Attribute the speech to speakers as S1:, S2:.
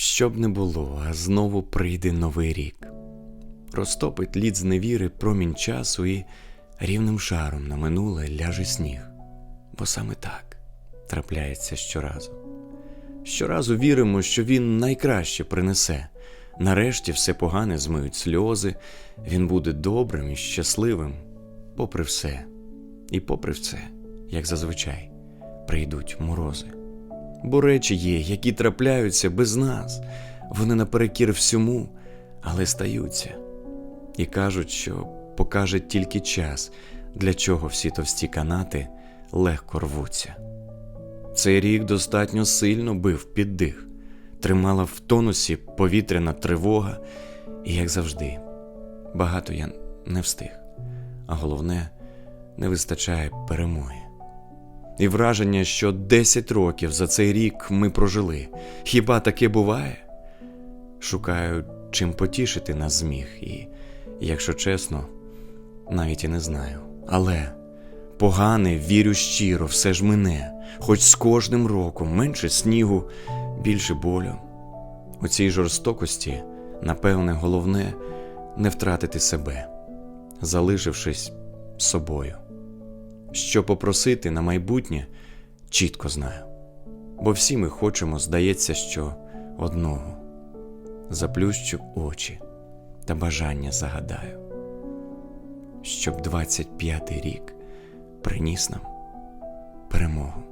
S1: Що б не було, а знову прийде новий рік. Розтопить лід з невіри промінь часу і рівним шаром на минуле ляже сніг. Бо саме так трапляється щоразу. Щоразу віримо, що він найкраще принесе. Нарешті все погане змиють сльози, він буде добрим і щасливим, попри все. І попри все, як зазвичай, прийдуть морози. Бо речі є, які трапляються без нас, вони наперекір всьому, але стаються. І кажуть, що покаже тільки час, для чого всі товсті канати легко рвуться. Цей рік достатньо сильно бив під дих, тримала в тонусі повітряна тривога, і, як завжди, багато я не встиг, а головне, не вистачає перемоги. І враження, що 10 років за цей рік ми прожили. Хіба таке буває? Шукаю, чим потішити нас зміг, і, якщо чесно, навіть і не знаю. Але погане, вірю щиро, все ж мине, хоч з кожним роком менше снігу, більше болю. У цій жорстокості, напевне, головне не втратити себе, залишившись собою. Що попросити на майбутнє, чітко знаю. Бо всі ми хочемо, здається, що одного заплющу очі та бажання загадаю, щоб 25-й рік приніс нам перемогу.